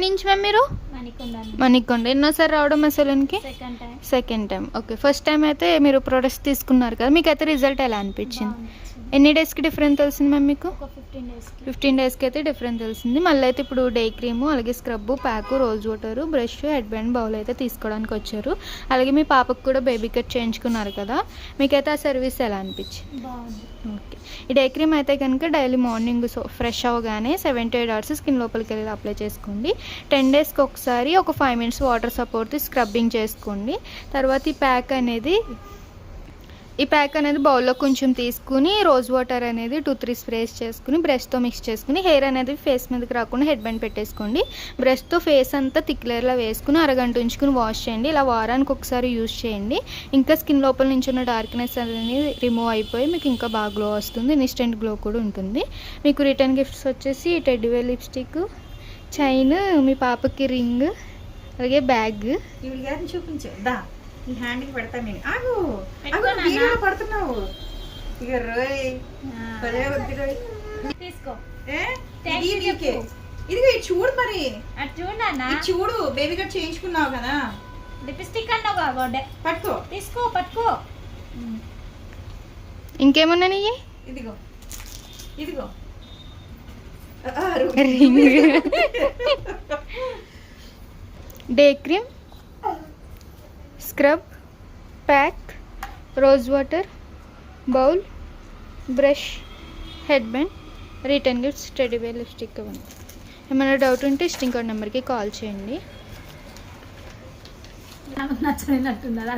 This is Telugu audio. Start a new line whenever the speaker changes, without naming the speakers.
నుంచి మ్యామ్ మీరు
మణికొండ
ఎన్నోసారి రావడం మా సెలూన్కి
second time
okay first time అయితే మీరు ప్రొడక్ట్స్ తీసుకున్నారు కదా. మీకు అయితే రిజల్ట్ ఎలా అనిపించింది. ఎన్ని డేస్కి డిఫరెంట్ తెలిసింది మ్యామ్ మీకు?
ఫిఫ్టీన్ డేస్కి.
ఫిఫ్టీన్ డేస్కి అయితే డిఫరెంట్ తెలిసింది. మళ్ళీ అయితే ఇప్పుడు డే క్రీము అలాగే scrub pack rose water brush head band bowl అయితే తీసుకోవడానికి వచ్చారు. అలాగే మీ పాపకు కూడా బేబీ కట్ చేయించుకున్నారు కదా. మీకైతే ఆ సర్వీస్ ఎలా అనిపించింది? ఓకే. ఈ డే క్రీమ్ అయితే కనుక డైలీ మార్నింగ్ సో ఫ్రెష్ అవ్వగానే seven to eight hours skin లోపలికి వెళ్ళి అప్లై చేసుకోండి. టెన్ డేస్కి ఒకసారి ఒక five minutes water support scrubbing చేసుకోండి. తర్వాత ఈ ప్యాక్ అనేది ఈ ప్యాక్ అనేది బౌల్లో కొంచెం తీసుకుని రోజ్ వాటర్ అనేది టూ త్రీ స్ప్రేస్ చేసుకుని బ్రష్తో మిక్స్ చేసుకుని హెయిర్ అనేది ఫేస్ మీదకి రాకుండా హెడ్ బ్యాండ్ పెట్టేసుకోండి. బ్రష్తో ఫేస్ అంతా తిక్లేర్లా వేసుకుని అరగంట ఉంచుకుని వాష్ చేయండి. ఇలా వారానికి ఒకసారి యూజ్ చేయండి. ఇంకా స్కిన్ లోపల నుంచి ఉన్న డార్క్నెస్ అనేది రిమూవ్ అయిపోయి మీకు ఇంకా బాగా గ్లో వస్తుంది. ఇన్స్టెంట్ గ్లో కూడా ఉంటుంది. మీకు రిటర్న్ గిఫ్ట్స్ వచ్చేసి టెడ్డివే లిప్స్టిక్ చైన్ మీ పాపకి రింగ్ అలాగే బ్యాగ్.
ఈవిడ చూపించు. దా. ఈ హ్యాండ్కి పెడతా నేను. ఆగు. ఆగు. వీడియోలో పడుతున్నావు. ఇక రోయ్. భలే వద్దు రోయ్.
తీసుకో.
ఏ? ఇది నీకే. ఇదిగో ఇది చూడు మరి. ఇది చూడు బేబీ కట్ చేయించుకున్నావు కదా.
లిప్స్టిక్ అన్నావు కాబట్టి
పట్టుకో.
తీసుకో పట్టుకో.
ఇంకేమున్నాయి
ఇదిగో. ఇదిగో.
Ring. Day cream? Scrub pack rose water bowl brush head band return gifts wear lipstick ఏమైనా డౌట్ ఉంటే స్టింగ్ నెంబర్కి కాల్ చేయండి.
నచ్చలేనట్టున్నారా